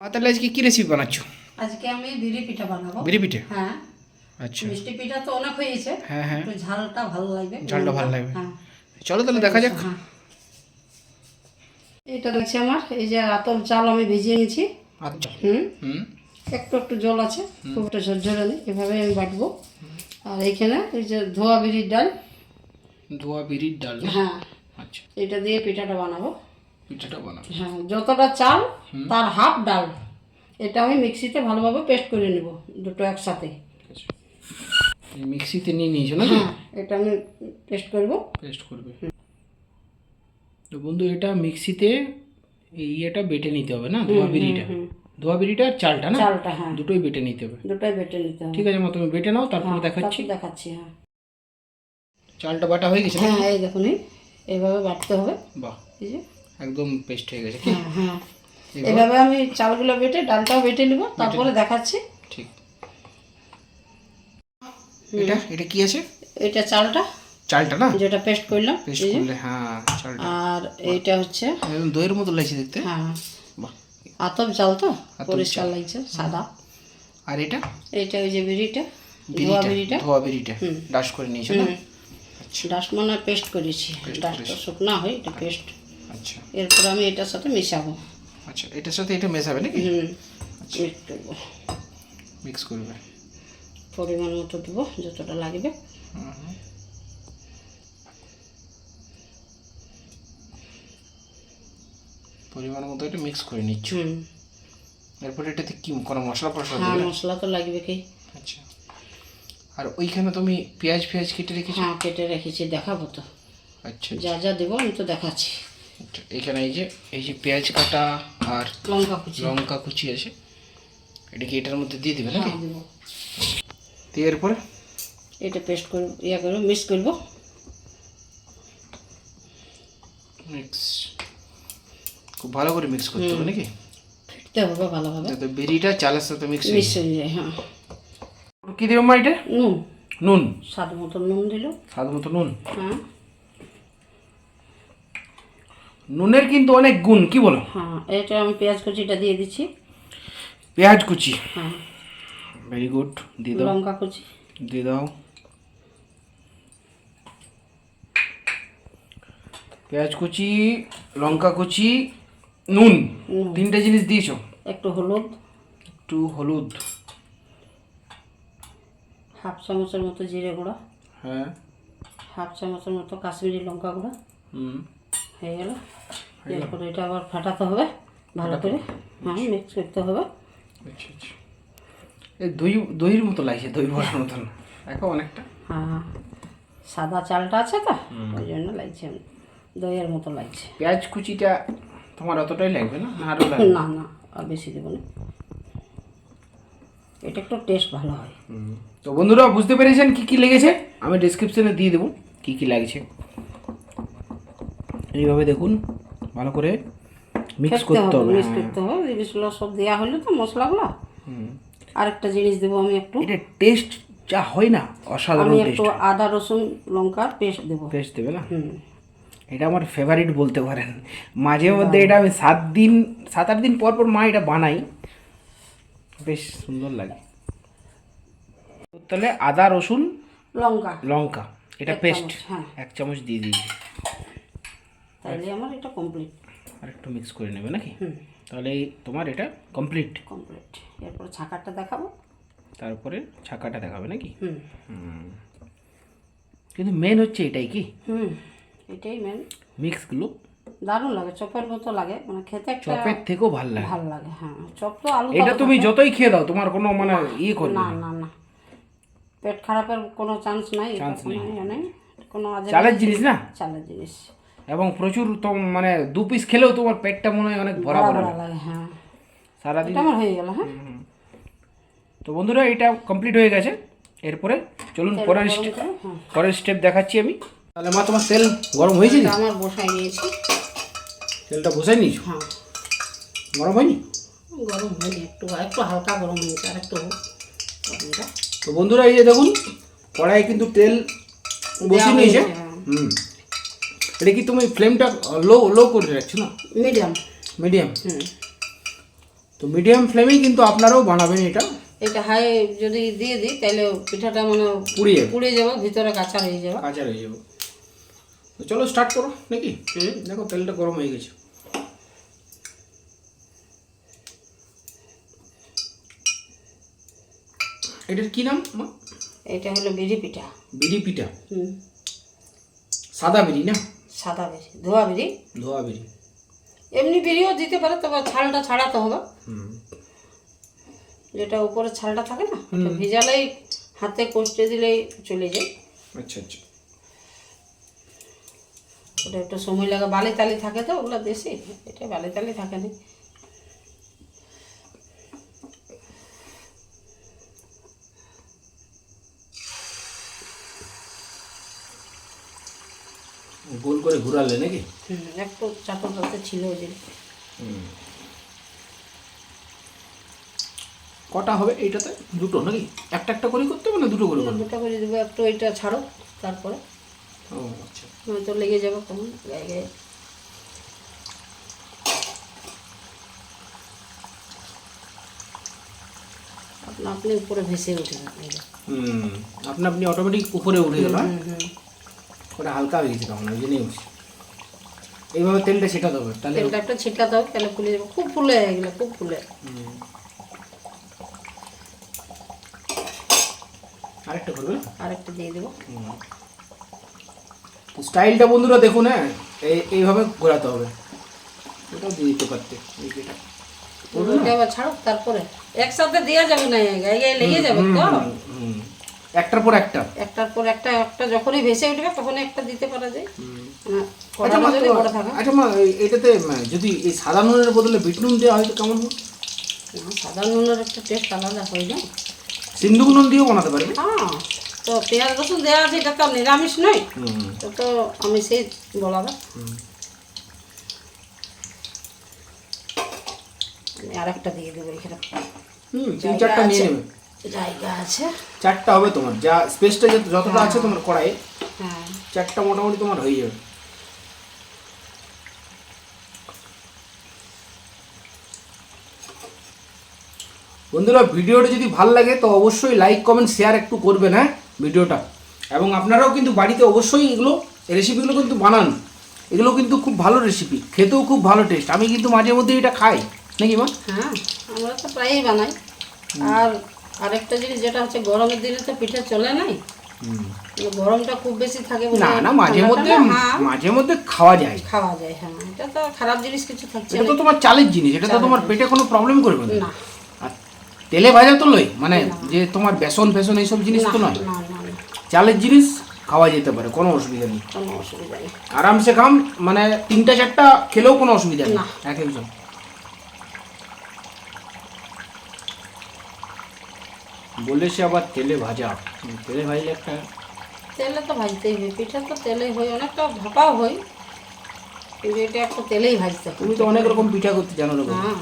তাহলে আজকে কী রেসিপি বানাচ্ছ আজকে আমি বিড়ি পিঠা বানাবো বিড়ি পিঠে হ্যাঁ আচ্ছা মিষ্টি পিঠা তো অনেক হয়েছে হ্যাঁ হ্যাঁ একটু ঝালটা ভালো লাগবে ঝালটা ভালো লাগবে। হ্যাঁ চলো তাহলে দেখা যাক হ্যাঁ এটা দেখছি আমার এই যে আতর চাল আমি ভিজিয়ে নিয়েছি আচ্ছা হুম। হুম। একটু একটু জল আছে খুব একটা ঝরঝরে নেই এভাবে আমি বাটবো। আর এইখানে এই যে ধোয়া বিড়ির ডাল। ধোয়া বিড়ির ডাল? হ্যাঁ। আচ্ছা। এটা দিয়ে পিঠাটা বানাবো। পিঠাটা বানাবো হ্যাঁ যতটা চাল তার হাফ ডাল। এটা আমি মিক্সিতে ভালোভাবে পেস্ট করে নেব দুটো একসাথে। মিক্সিতে নিয়ে নিয়েছো না হ্যাঁ এটা আমি পেস্ট করব। পেস্ট করবে। তো বন্ধু এটা মিক্সিতে এই ইয়েটা বেটে নিতে হবে না ধোয়া বিড়িটা? ধোয়া বিড়িটা আর চালটা না? চালটা হ্যাঁ। দুটোই বেটে নিতে হবে। দুটোই বেটে নিতে হবে। ঠিক আছে মা তুমি বেটে নাও তারপরে হ্যাঁ, দেখাচ্ছি। দেখাচ্ছি হ্যাঁ। চালটা বাটা হয়ে গেছে হ্যাঁ এই দেখুন এইভাবে বাটতে হবে। বাহ। এই যে। একদম পেস্ট হয়ে গেছে কি? হ্যাঁ হ্যাঁ। এভাবে আমি চালগুলো বেটে ডালটাও বেটে নিব তারপরে দেখাচ্ছি। ঠিক। এটা? এটা কি আছে? এটা চালটা চালটা না? যেটা পেস্ট করলাম পেস্ট করলে হ্যাঁ চালটা। আর এইটা হচ্ছে একদম দইয়ের মতো লাগছে দেখতে। হ্যাঁ। বাহ। আতপ চাল তো? পরিষ্কার লাগছে সাদা। আর এটা? এইটা ওই যে বিড়িটা ধোয়া বিড়িটা। ধোয়া বিড়িটা। ডাশ করে নিয়েছো না? ডাস্ট মানে পেস্ট করেছি। ডাস্টটা শুকনা হয় এটা পেস্ট আচ্ছা। এরপর আমি এটার সাথে মেশাবো। আচ্ছা এটার সাথে এটা মেশাবে নাকি? হুম মিক্স করব। মিক্স করবে। পরিমাণ মতো দেবো যতটা লাগবে। পরিমাণ মতো এটা মিক্স করে নিচ্ছ। এরপরে এটাতে কি কোনো মশলা ফসলা হ্যাঁ মশলা তো লাগবে কি? আচ্ছা। আর ওইখানে তুমি পেঁয়াজ পেঁয়াজ কেটে রেখেছো? হ্যাঁ কেটে রেখেছি দেখাবো তো। আচ্ছা যা যা দেবো আমি তো দেখাচ্ছি। আচ্ছা এখানে এই যে এই যে পেঁয়াজ কাটা আর লঙ্কা কুচি। লঙ্কা কুচি আছে। এটা কি এটার মধ্যে দিয়ে দিবে নাকি? হ্যাঁ দিয়ে এরপরে? এটা পেস্ট করব ইয়া করব মিক্স করব। মিক্স খুব ভালো করে মিক্স করতে হবে নাকি? ফেটতে হবে ভালোভাবে। যাতে বেরিটা চালের সাথে মিক্স মিক্স হয়ে যায় হ্যাঁ। কি দেবো মা এটা? নুন। নুন। স্বাদ মতো নুন দিল। স্বাদ মতো নুন। হ্যাঁ। নুনের কিন্তু অনেক গুণ কি বলো? হ্যাঁ এটা আমি পেঁয়াজ কুচিটা দিয়ে দিচ্ছি। পেঁয়াজ কুচি। হ্যাঁ। ভেরি গুড দিয়ে দাও। লঙ্কা কুচি। দিয়ে দাও। পেঁয়াজ কুচি লঙ্কা কুচি নুন। নুন। তিনটে জিনিস দিয়েছ? একটু হলুদ। একটু হলুদ। হাফ চামচের মতো জিরে গুঁড়ো। হ্যাঁ। হাফ চামচের মতো কাশ্মীরি লঙ্কা গুঁড়ো। হুম। হয়ে গেল। এরপরে এটা আবার ফাটাতে হবে ভালো করে। হ্যাঁ মিক্স করতে হবে। আচ্ছা আচ্ছা। এই দই দইয়ের মতো লাগছে দই বড়ার মতন। দেখো অনেকটা। হ্যাঁ সাদা চালটা আছে তো ওই জন্য লাগছে দইয়ের মতো লাগছে। পেঁয়াজ কুচিটা তোমার অতটাই লাগবে না? না আরও লাগবে? না না আর বেশি দেবো না। এটা একটু টেস্ট ভালো হয়। তো বন্ধুরা বুঝতে পেরেছেন কি কি লেগেছে? আমি ডিসক্রিপশনে দিয়ে দেবো কি কি লাগছে। এইভাবে দেখুন। ভালো করে মিক্স করতে হবে মিক্স করতে হবে জিনিসগুলো সব দেওয়া হলো তো মশলাগুলো। আরেকটা জিনিস দেবো আমি একটু। এটা টেস্ট যা হয় না অসাধারণ টেস্ট আমি একটু আদা রসুন লঙ্কার পেস্ট দেবো। পেস্ট দেবে না? হুম। এটা আমার ফেভারিট বলতে পারেন। মাঝে মধ্যে এটা আমি সাত দিন সাত আট দিন পর পর মা এটা বানাই। বেশ সুন্দর লাগে। তাহলে আদা রসুন লঙ্কা। লঙ্কা। এটা পেস্ট হ্যাঁ। এক চামচ দিয়ে দিয়েছি। তাইলে আমার এটা কমপ্লিট আর একটু মিক্স করে নেবে নাকি? তাহলে তোমার এটা কমপ্লিট কমপ্লিট এরপর ছাকাটা দেখাবো। তারপরে ছাকাটা দেখাবে নাকি? হুম। কিন্তু মেন হচ্ছে এটাই কি? হুম এটাই মেন মিক্সগুলো দারুণ লাগে চপের মতো লাগে। মানে খেতে একটা চপের থেকেও ভালো লাগে। ভালো লাগে হ্যাঁ। চপ তো আলু এটা তুমি যতই খেয়ে দাও তোমার কোনো মানে ইয়ে করবে না না। না পেট খারাপের কোনো চান্স নাই চান্স ইয়ে নেই। কোনো আজে চালের জিনিস না? চালের জিনিস। এবং প্রচুর তো মানে দু পিস খেলেও তোমার পেটটা মনে হয় অনেক ভরা ভরা লাগে হ্যাঁ। সারাদিন আমার হয়ে গেল হ্যাঁ। তো বন্ধুরা এটা কমপ্লিট হয়ে গেছে। এরপরে চলুন পরের হ্যাঁ। পরের স্টেপ দেখাচ্ছি আমি। তাহলে মা তোমার তেল গরম হয়েছে আমার বসাই নিয়েছি। তেলটা বসাই নিয়েছো? হ্যাঁ। গরম হয়নি? গরম হয়নি একটু একটু হালকা গরম হয়েছে আর একটু তো বন্ধুরা এই যে দেখুন কড়াই কিন্তু তেল বসিয়ে নিয়েছে। হ্যাঁ। হুম। এটা কি তুমি ফ্লেমটা লো লো করে রাখছো না? মিডিয়াম মিডিয়াম হুম। তো মিডিয়াম ফ্লেমেই কিন্তু আপনারাও বানাবেন এটা। এটা হাই যদি দিয়ে দিই তাহলে পিঠাটা মানে পুড়ে যাবে। পুড়ে যাবে ভিতরে কাঁচা হয়ে যাবে। কাঁচা হয়ে যাবে। তো চলো স্টার্ট করো নাকি। দেখো তেলটা গরম হয়ে গেছে। এটার কি নাম? এটা হলো বিড়ি পিঠা। বিড়ি পিঠা। হুম। সাদা বিড়ি না? সাদা বিড়ি ধোয়া বিড়ি? ধোয়া বিড়ি। এমনি বিড়িও দিতে পারে তবে ছালটা ছাড়াতে হবে। যেটা উপরে ছালটা থাকে না ভিজালেই হাতে কষ্টে দিলেই চলে যায়। আচ্ছা আচ্ছা। ওটা একটু সময় লাগে বালি তালি থাকে তো ওগুলো দেশি এটা বালি তালি থাকে না। গোল করে ঘুরালে নাকি? হুম, একটু চাপড় করতে ছিল ওই জন্য কটা হবে এইটাতে? দুটো নাকি? একটা একটা করে করতে হবে না দুটো করে দুটো করে দেবো একটু ওইটা ছাড়ো তারপরে। ও আচ্ছা। হয়তো লেগে যাবে কেমন গায়ে গায়ে আপনি উপরে ভেসে উঠে। হুম আপনি আপনি অটোমেটিক উপরে উঠে গেল হ্যাঁ? হুম, হুম। ওটা হালকা হয়ে গেছে তখন ওই জন্যই উঠছে এইভাবে তেলটা শেখাতে হবে তাহলে তেলটা একটু ছিটকাতে হবে তাহলে ফুলে যাবে। খুব ফুলে এগুলো খুব ফুলে। আরেকটা করবে? আর একটু দিয়ে দেবো। স্টাইলটা বন্ধুরা দেখুন হ্যাঁ? এই- এইভাবে ঘোরাতে হবে। এটাও দিয়ে দিতে পারতে ছাড়ো তারপরে একসাথে দেওয়া যাবে না লেগে যাবে তো। একটার পর একটা। একটার পর একটা একটা যখনই ভেসে উঠবে তখনই একটা দিতে পারা যায়। মানে আচ্ছা মা আচ্ছা মা এটাতে যদি এই সাদা নুনের বদলে বিট নুন দেওয়া হয় তো কেমন হয়? না, সাদা নুনের একটা টেস্ট আলাদা হয় না। সিন্ধুক নুন দিয়েও বানাতে পারবে? হ্যাঁ তো পেঁয়াজ রসুন দেওয়া আছে এটা তো আর নিরামিষ নয়। তো তো আমি সেই বলাবে আর একটা দিয়ে দেবো এখানে। হুম তিন চারটা নিয়ে। নেবে। জায়গা আছে। চারটা হবে তোমার যা স্পেসটা যতটা আছে তোমার কড়াই হ্যাঁ। চারটা মোটামুটি তোমার হয়ে যাবে। বন্ধুরা ভিডিওটা যদি ভালো লাগে তো অবশ্যই লাইক কমেন্ট শেয়ার একটু করবেন হ্যাঁ ভিডিওটা। এবং আপনারাও কিন্তু বাড়িতে অবশ্যই এগুলো রেসিপিগুলো কিন্তু বানান। এগুলো কিন্তু খুব ভালো রেসিপি খেতেও খুব ভালো টেস্ট আমি কিন্তু মাঝে মধ্যে এটা খাই। নাকি মা? হ্যাঁ আমরা তো প্রায়ই বানাই। আর আরেকটা জিনিস যেটা হচ্ছে গরমের দিনে তো পিঠে চলে নাই। গরমটা খুব বেশি থাকে না না মাঝে মধ্যে হ্যাঁ। মাঝে মধ্যে খাওয়া যায়। খাওয়া যায় হ্যাঁ। এটা তো খারাপ জিনিস কিছু থাকছে এটা তো তোমার চালের জিনিস এটা তো তোমার পেটে কোনো প্রবলেম করবে না। তেলে ভাজা তো লই মানে যে তোমার বেসন ফেসন এইসব জিনিস তো নয়। চালের জিনিস খাওয়া যেতে পারে কোনো অসুবিধা নেই। কোনো অসুবিধা নেই। আরামসে খাম মানে তিনটা চারটা খেলেও কোনো অসুবিধা নেই। এক একজন। বলে সে আবার তেলে ভাজা। তেলে ভাজলে একটা তেলে তো ভাজতেই হয় পিঠা তো তেলে হয় অনেকটা ভাপাও হয় কিন্তু এটা একটা তেলেই ভাজতে তুমি তো অনেক রকম পিঠা করতে জানো রকম হ্যাঁ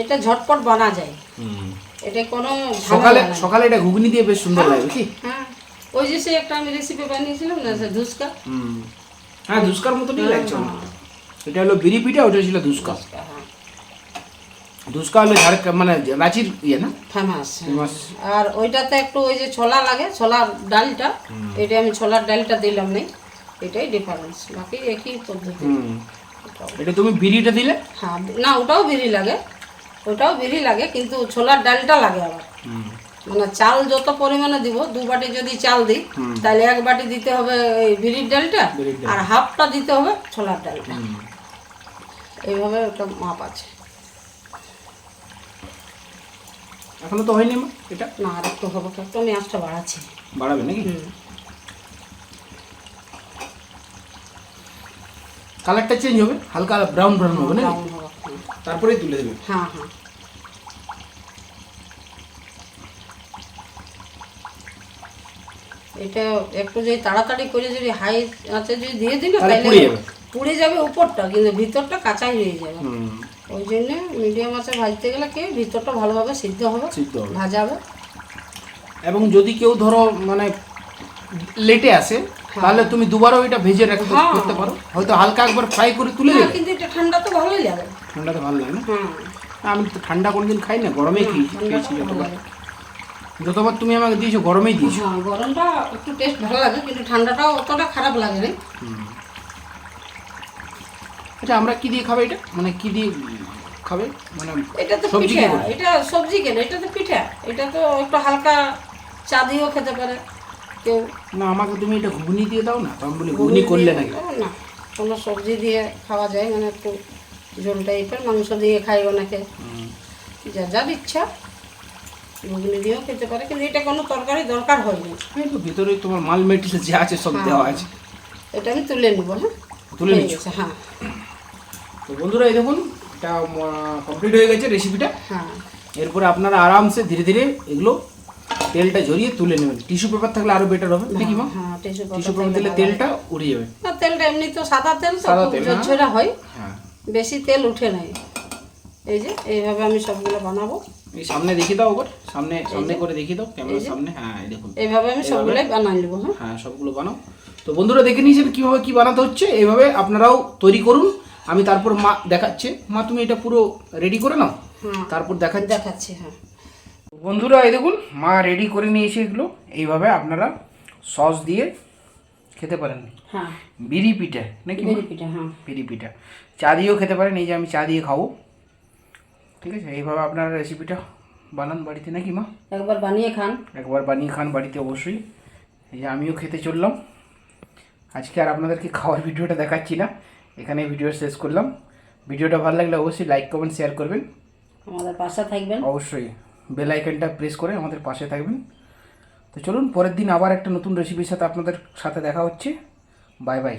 এটা ঝটপট বানা যায়। এটা কোনো সকালে সকালে এটা ঘুগনি দিয়ে বেশ সুন্দর লাগে কি হ্যাঁ ওই যে সে একটা আমি রেসিপি বানিয়েছিলাম না ধুসকা। হুম। হ্যাঁ দুষ্কার মতনই লাগছে এটা হলো বিড়ি পিঠা ওটা ছিল দুষ্কা হ্যাঁ। দুষ্কা হলো ঝাড় মানে রাঁচির ইয়ে না? Famous famous. আর ওইটাতে একটু ওই যে ছোলা লাগে ছোলার ডালটা এটা আমি ছোলার ডালটা দিলাম নেই এটাই ডিফারেন্স বাকি একই পদ্ধতি। এটা তুমি বিড়িটা দিলে? হ্যাঁ না ওটাও বিড়ি লাগে ওটাও বিড়ি লাগে কিন্তু ছোলার ডালটা লাগে আবার। মানে চাল যত পরিমাণে দিব দু বাটি যদি চাল দিই তাহলে এক বাটি দিতে হবে এই বিড়ির ডালটা আর হাফটা দিতে হবে ছোলার ডালটা। এইভাবে ওটা মাপ আছে। এখনও তো হয়নি মা এটা? না আর একটু হবে একটু আমি আঁচটা বাড়াচ্ছি। বাড়াবে নাকি? কালারটা চেঞ্জ হবে হালকা ব্রাউন ব্রাউন হবে না। তারপরেই তুলে দেবে? হ্যাঁ হ্যাঁ। এটা একটু যদি তাড়াতাড়ি করে যদি হাই আছে যদি দিয়ে দিল তাহলে তাহলে পুড়ে যাবে। উপরটা কিন্তু ভিতরটা কাঁচাই রয়ে যাবে। হুম। ওই জন্য মিডিয়াম আঁচে ভাজতে গেলে কি ভিতরটা ভালোভাবে সিদ্ধ হবে সিদ্ধ হবে। ভাজা হবে। এবং যদি কেউ ধরো মানে লেটে আসে তাহলে তুমি দুবারও এটা ভেজে রাখতে হ্যাঁ। করতে পারো। হয়তো হালকা একবার ফ্রাই করে তুলে না দেবে কিন্তু এটা ঠান্ডা তো ভালোই লাগে। ঠান্ডা তো ভালো লাগে না? হ্যাঁ। আমি তো ঠান্ডা কোনোদিন খাই না গরমেই খেয়েছি যতবার। যতবার তুমি আমাকে দিয়েছ গরমেই দিয়েছ। হ্যাঁ গরমটা একটু টেস্ট ভালো লাগে কিন্তু ঠান্ডাটাও অতটা খারাপ লাগে না। আচ্ছা আমরা কি দিয়ে খাবে এটা? মানে কি দিয়ে খাবে? মানে এটা তো সবজি পিঠা এটা সবজি কেন এটা তো পিঠা। এটা তো একটু হালকা চা দিয়েও খেতে পারে কেউ। না আমাকে তুমি এটা ঘুগনি দিয়ে দাও না তো বলি ঘুগনি করলে নাকি? না। কোনো সবজি দিয়ে খাওয়া যায় মানে একটু ঝোল টাইপের মাংস দিয়ে খাই অনেকে। যা যার ইচ্ছা ঘুগনি দিয়েও খেতে পারে কিন্তু এটা কোনো তরকারি দরকার হয়নি এই তো ভিতরে তোমার মাল মেটেরিয়াল যা আছে সব দেওয়া আছে। এটা আমি তুলে নিব হ্যাঁ? তুলে হয়ে নিচ্ছ? হ্যাঁ। তো বন্ধুরা এই দেখুন এটা কমপ্লিট হয়ে গেছে রেসিপিটা হ্যাঁ। এরপরে আপনারা আরামসে ধীরে ধীরে এগুলো তেলটা ঝরিয়ে তুলে নেবেন। টিস্যু পেপার থাকলে আরও বেটার হবে নাকি মা? হ্যাঁ টিস্যু পেপার দিলে তেলটা উড়ে যাবে। না তেলটা এমনি তো সাদা তেল তো সাদা তেল, হ্যাঁ। ঝরঝরা হয়। হ্যাঁ। বেশি তেল উঠে নাই। এই যে এইভাবে আমি সবগুলো বানাবো। এই সামনে দেখিয়ে দাও ওপর সামনে সামনে করে দেখিয়ে দাও ক্যামেরার সামনে। হ্যাঁ এই দেখুন। এইভাবে আমি সবগুলোই বানাই নেব হ্যাঁ। হ্যাঁ সবগুলো বানাও। তো বন্ধুরা দেখে নিয়েছেন কীভাবে কী বানাতে হচ্ছে। এইভাবে আপনারাও তৈরি করুন। আমি তারপর মা দেখাচ্ছে। মা তুমি এটা পুরো রেডি করে নাও? হ্যাঁ। তারপর দেখা দেখাচ্ছি হ্যাঁ। বন্ধুরা এই দেখুন মা রেডি করে নিয়েছে এগুলো। এইভাবে আপনারা সস দিয়ে খেতে পারেন। হ্যাঁ। বিড়ি পিঠা নাকি পিঠা হ্যাঁ। বিড়ি পিঠা। চা দিয়েও খেতে পারেন এই যে আমি চা দিয়ে খাব। ঠিক আছে? এইভাবে আপনারা রেসিপিটা বানান বাড়িতে নাকি মা? একবার বানিয়ে খান। একবার বানিয়ে খান বাড়িতে অবশ্যই। এই যে আমিও খেতে চললাম। আজকে আর আপনাদেরকে খাওয়ার ভিডিওটা দেখাচ্ছি না। এখানে ভিডিও শেষ করলাম। ভিডিওটা ভালো লাগলে অবশ্যই লাইক কমেন্ট শেয়ার করবেন। আমাদের পাশে থাকবেন। অবশ্যই বেল আইকনটা প্রেস করে আমাদের পাশে থাকবেন। তো চলুন পরের দিন আবার একটা নতুন রেসিপির সাথে আপনাদের সাথে দেখা হচ্ছে। Bye bye